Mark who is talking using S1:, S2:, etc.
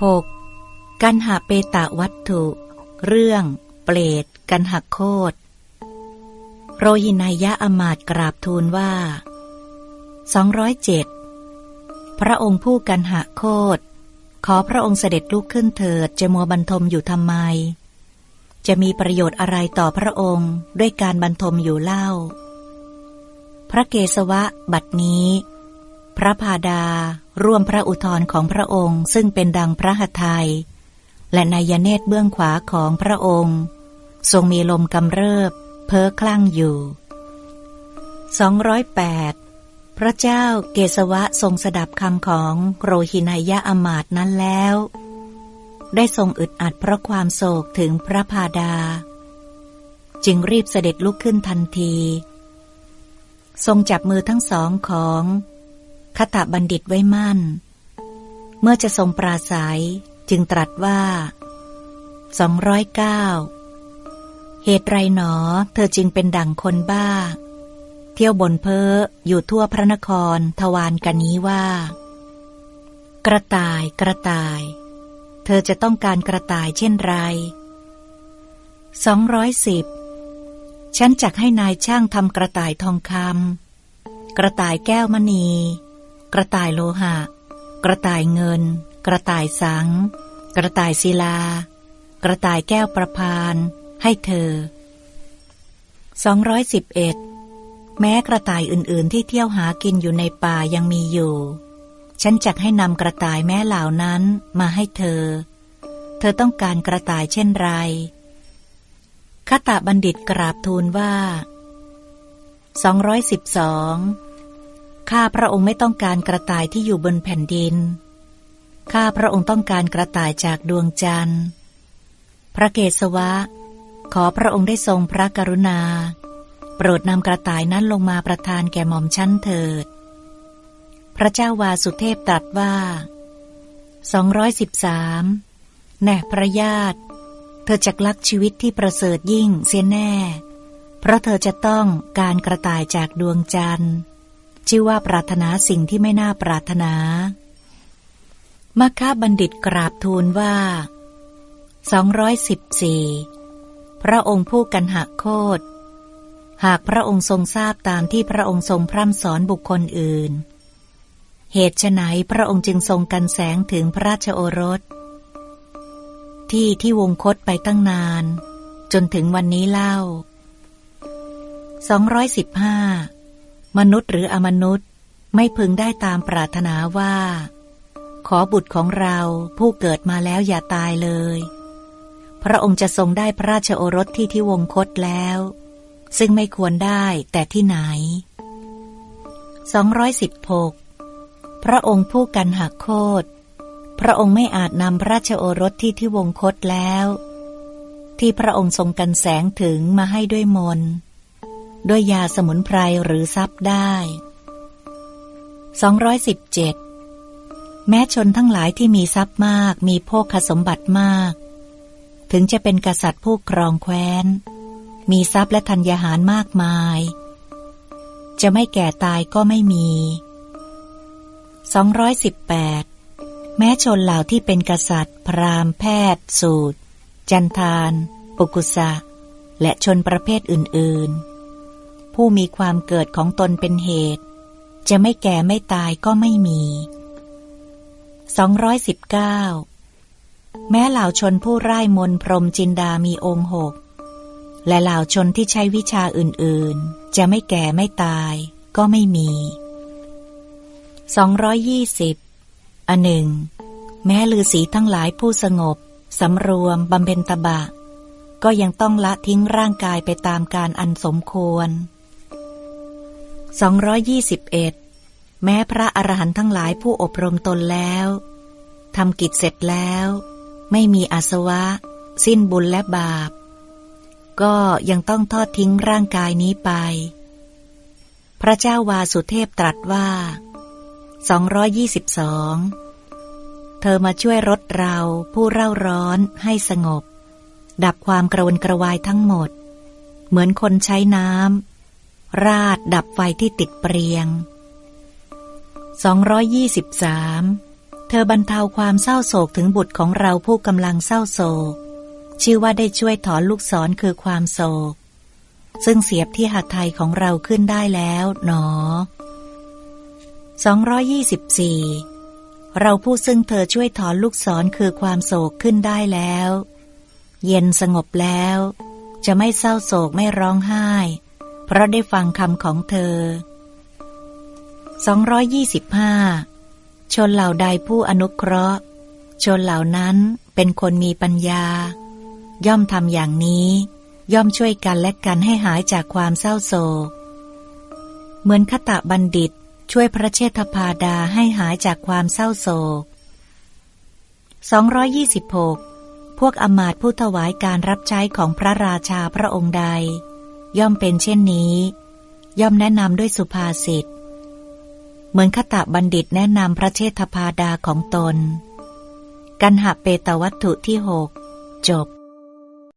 S1: 6. กันหาเปตะวัตถุ เรื่องเปรตกันหักโคดโรยินายะอมาตกราบทูลว่า 207 พระองค์ผู้กันหะโคดขอพระองค์เสด็จลุกขึ้นเถิดจะมัวบรรทมอยู่ทำไม จะมีประโยชน์อะไรต่อพระองค์ด้วยการบรรทมอยู่เล่า พระเกศวะบัดนี้ พระพาดา ร่วมพระอุทธรของพระองค์ซึ่งเป็นดังพระหทัยและนายเนตรเบื้องขวาของพระองค์ ทรงมีลมกำเริบ เพ้อคลั่งอยู่ 208 พระเจ้าเกศวะทรงสดับคำของโรหินายะอมาตนั้นแล้ว ได้ทรงอึดอัดเพราะความโศกถึงพระพาดา จึงรีบเสด็จลุกขึ้นทันที ทรงจับมือทั้งสองของ คตบัณฑิตไว้มั่น เมื่อจะทรงปราศัยจึงตรัสว่าสองร้อยเก้าเหตุไรหนอ เธอจึงเป็นดั่งคนบ้า เที่ยวบนเพ้ออยู่ทั่วพระนครทวารกันนี้ว่า กระต่ายกระต่าย เธอจะต้องการกระต่ายเช่นไรสองร้อยสิบฉันจักให้นายช่างทำกระต่ายทองคำกระต่ายแก้วมณี กระต่ายโลหะ กระต่ายเงิน กระต่ายสัง กระต่ายศิลา กระต่ายแก้วประพาน ให้เธอ 211 แม้กระต่ายอื่นๆที่เที่ยวหากินอยู่ในป่ายังมีอยู่ ฉันจักให้นำกระต่ายแม้เหล่านั้นมาให้เธอ เธอต้องการกระต่ายเช่นไรขตะบัณฑิตกราบทูลว่า 212 ข้าพระองค์ไม่ต้องการกระต่ายที่อยู่บนแผ่นดิน ข้าพระองค์ต้องการกระต่ายจากดวงจันทร์ พระเกศวะ ขอพระองค์ได้ทรงพระกรุณา โปรดนำกระต่ายนั้นลงมาประทานแก่หม่อมชั้นเถิด พระเจ้าวาสุเทพตรัสว่า 213 แน่พระญาติ เธอจะลักชีวิตที่ประเสริฐยิ่งเสียแน่ เพราะเธอจะต้องการกระต่ายจากดวงจันทร์ ชื่อว่าปรารถนาสิ่งที่ไม่น่าปรารถนามัคคบัณฑิตกราบทูลว่า 214 พระองค์ผู้กันหักโคดหากพระองค์ทรงทราบตามที่พระองค์ทรงพร่ำสอนบุคคลอื่น เหตุไฉนพระองค์จึงทรงกันแสงถึงพระราชโอรส ที่ที่วงคตไปตั้งนาน จนถึงวันนี้เล่า 215 มนุษย์หรืออมนุษย์ไม่พึงได้ตามปรารถนาว่า ขอบุตรของเราผู้เกิดมาแล้วอย่าตายเลย พระองค์จะทรงได้พระราชโอรสที่ที่วงคตแล้ว ซึ่งไม่ควรได้แต่ที่ไหน 216 พระองค์ผู้กันหักโคดพระองค์ไม่อาจนำพระราชโอรสที่ที่วงคตแล้ว ที่พระองค์ทรงกันแสงถึงมาให้ด้วยมน ด้วยยาสมุนไพรหรือทรัพย์ได้ 217 แม้ชนทั้งหลายที่มีทรัพย์มากมีโภคสมบัติมาก ถึงจะเป็นกษัตริย์ผู้ครองแคว้น มีทรัพย์และธัญญาหารมากมาย จะไม่แก่ตายก็ไม่มี 218 แม้ชนเหล่าที่เป็นกษัตริย์ พราหมณ์แพทย์ สูตร จันทาน ปุกุสะและชนประเภทอื่น ๆ ผู้มีความเกิดของตนเป็นเหตุ จะไม่แก่ไม่ตายก็ไม่มี 219 แม้เหล่าชนผู้ไร้มนพรมจินดามีองค์หก และเหล่าชนที่ใช้วิชาอื่นๆ จะไม่แก่ไม่ตายก็ไม่มี 220 อันหนึ่ง แม้ลือสีทั้งหลายผู้สงบสำรวมบำเพ็ญตบะ ก็ยังต้องละทิ้งร่างกายไปตามการอันสมควร 221 แม้พระอรหันต์ทั้งหลายผู้อบรมตนแล้วทำกิจเสร็จแล้ว ไม่มีอาสวะ สิ้นบุญและบาป ก็ยังต้องทอดทิ้งร่างกายนี้ไป พระเจ้าวาสุเทพตรัสว่า 222 เธอมาช่วยรถเราผู้เร่าร้อนให้สงบ ดับความกระวนกระวายทั้งหมด เหมือนคนใช้น้ำ ราดดับไฟที่ติดเปรียง 223 เธอบรรเทาความเศร้าโศกถึงบุตรของเราผู้กำลังเศร้าโศก ชื่อว่าได้ช่วยถอนลูกศรคือความโศก ซึ่งเสียบที่หัตไทยของเราขึ้นได้แล้วหนอ 224 เราผู้ซึ่งเธอช่วยถอนลูกศรคือความโศกขึ้นได้แล้ว เย็นสงบแล้ว จะไม่เศร้าโศกไม่ร้องไห้ เพราะได้ฟังคำของเธอ 225 ชนเหล่าใดผู้อนุเคราะห์ ชนเหล่านั้นเป็นคนมีปัญญา ย่อมทำอย่างนี้ ย่อมช่วยกันและกันให้หายจากความเศร้าโศก เหมือนขตะบัณฑิตช่วยพระเชษฐพาดาให้หายจากความเศร้าโศก 226 พวกอมาตผู้ถวายการรับใช้ของพระราชาพระองค์ใด ย่อมเป็นเช่นนี้ ย่อมแนะนำด้วยสุภาษิต เหมือนขตะบัณฑิตแนะนำพระเชษฐพาดาของตน กันหะเปตวัตถุที่หกจบ